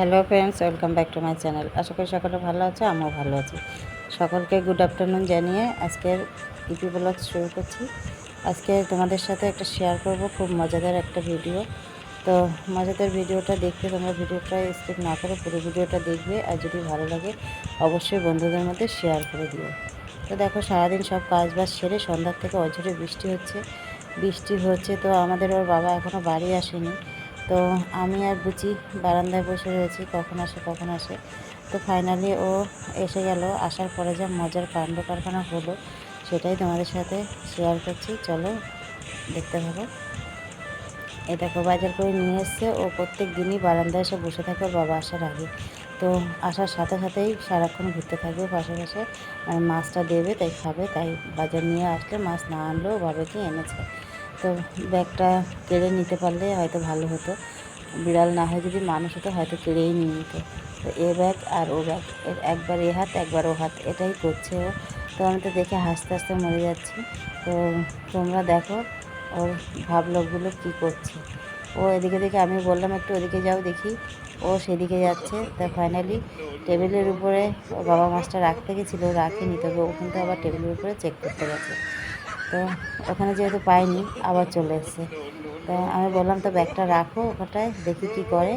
Hello friends, welcome back to my channel. আশা করি সকলে ভালো আছে, আমিও ভালো আছি। সকলকে গুড আফটারনুন জানিয়ে আজকের ইপি ব্লগ শুরু করছি। আজকে তোমাদের সাথে একটা শেয়ার করব, খুব মজাদার একটা ভিডিও। তো মজাদার ভিডিওটা দেখতে তোমরা ভিডিওটা স্কিপ না করে পুরো ভিডিওটা দেখবে, আর যদি ভালো লাগে অবশ্যই বন্ধুদের মধ্যে শেয়ার করে দিও। তো দেখো, সারাদিন সব কাজ বাজ সেরে সন্ধ্যার থেকে অঝরে বৃষ্টি হচ্ছে। বৃষ্টি হচ্ছে তো আমাদের ওর বাবা এখনও বাড়ি আসেনি। তো আমি আর বুচি বারান্দায় বসে রয়েছি, কখন আসে কখন আসে। তো ফাইনালি ও এসে গেল, আসার পরে যা মজার কাণ্ড কারখানা হলো, সেটাই তোমাদের সাথে শেয়ার করছি। চলো দেখতে এই দেখো, বাজার করে নিয়ে এসছে। ও প্রত্যেক দিনই বারান্দায় এসে বসে থাকে, ওর বাবা আসার আগে। তো আসার সাথে সাথেই সারাক্ষণ ঘুরতে থাকবে পাশে পাশে মানে মাছটা দেবে, তাই খাবে, তাই বাজার নিয়ে আসলে মাছ না আনলেও বাবাকে এনেছে। তো ব্যাগটা কেড়ে নিতে পারলে হয়তো ভালো হতো। বিড়াল না হয় যদি মানুষ হতো, হয়তো কেড়েই নিয়ে নিত। তো এ ব্যাগ আর ও ব্যাগ একবার এ হাত, একবার ও হাত, এটাই করছে ও। তো আমি তো দেখে হাসতে হাসতে মরে যাচ্ছি। তো তোমরা দেখো ওর ভাবলোকগুলো কী করছে। ও এদিকে দেখে আমি বললাম, একটু ওদিকে যাও দেখি। ও সেদিকে যাচ্ছে। তা ফাইনালি টেবিলের উপরে ও বাবা মাছটা রাখতে গেছিল, রাখিনি। তবে ও কিন্তু আবার টেবিলের উপরে চেক করতে গেছে। তো ওখানে যেহেতু পাইনি, আবার চলে এসছে। তো আমি বললাম, তো ব্যাগটা রাখো ওখানটায়, দেখি কি করে।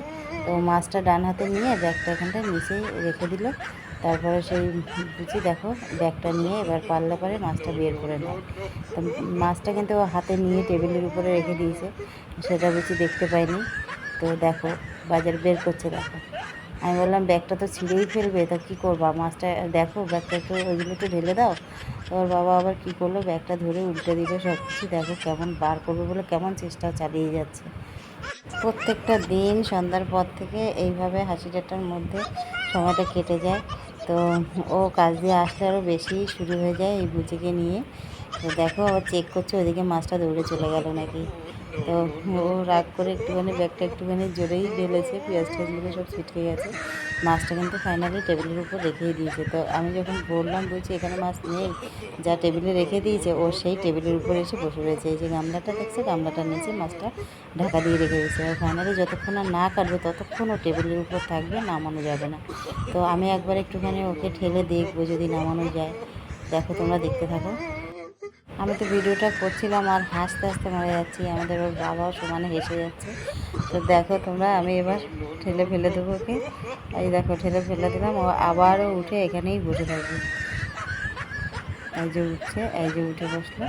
তো মাছটা ডান হাতে নিয়ে ব্যাগটা এখানটায় নিচেই রেখে দিল। তারপরে সেই বুঝি দেখো, ব্যাগটা নিয়ে এবার পারলে পরে মাছটা বের করে নেয় তো মাছটা কিন্তু হাতে নিয়ে টেবিলের উপরে রেখে দিয়েছে, সেটা বুঝি দেখতে পাইনি। তো দেখো, বাজার বের করছে দেখো। আমি বললাম, ব্যাগটা তো ছিঁড়েই ফেলবে, তা কী করবা? মাছটা, দেখো, ব্যাগটা একটু ওইগুলো একটু ঢেলে দাও। ওর বাবা আবার কী করল, ব্যাগটা ধরে উল্টে দিল সব কিছু দেখো কেমন বার করবে বলে কেমন চেষ্টা চালিয়ে যাচ্ছে। প্রত্যেকটা দিন সন্ধ্যার পর থেকে এইভাবে হাসি ঠাট্টার মধ্যে সময়টা কেটে যায়। তো ও কাজ দিয়ে আসলে আরও বেশি শুরু হয়ে যায় এই বুচিকে নিয়ে। তো দেখো আবার চেক করছে ওদিকে মাছটা দৌড়ে চলে গেল নাকি। তো ও রাগ করে একটুখানি, ব্যাগটা একটুখানি জোরেই ঢেলেছে, পেঁয়াজ টেয়াজগুলো সব ছিটকে গেছে। মাছটা কিন্তু ফাইনালি টেবিলের উপর রেখেই দিয়েছে। তো আমি যখন বললাম, বলছি, এখানে মাছ নেই, যা টেবিলে রেখে দিয়েছে, ও সেই টেবিলের উপর এসে বসে রয়েছে। এই যে গামলাটা দেখছে, গামলাটার নিচে মাছটা ঢাকা দিয়ে রেখে দিয়েছে। আর ফাইনালি যতক্ষণ না না কাটবে, ততক্ষণ ও টেবিলের উপর থাকবে, নামানো যাবে না। তো আমি একবার একটুখানি ওকে ঠেলে দেখব যদি নামানো যায়। দেখো, তোমরা দেখতে থাকো। আমি তো ভিডিওটা করছিলাম আর হাসতে হাসতে মারা যাচ্ছি। আমাদের ওর বাবাও সমানে হেসে যাচ্ছে। তো দেখো তোমরা, আমি এবার ঠেলে ফেলে দেবো ওকে। এই দেখো, ঠেলে ফেলে দিলাম। ও আবারও উঠে এখানেই বসে থাকবে। এই যে উঠছে, এই যে উঠে বসল।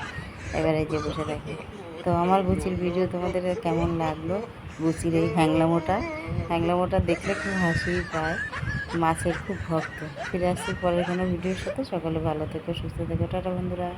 এবার এই যে বসে থাকে তো আমার বুচির ভিডিও তোমাদের কেমন লাগল? বুচির এই হ্যাংলামোটা হ্যাংলামোটা দেখলে খুব হাসি পায়। মাছের খুব ভক্ত। ফিরে আসছি পরের কোনো ভিডিওর সাথে। সকলে ভালো থেকো, সুস্থ থেকো। টাটা বন্ধুরা।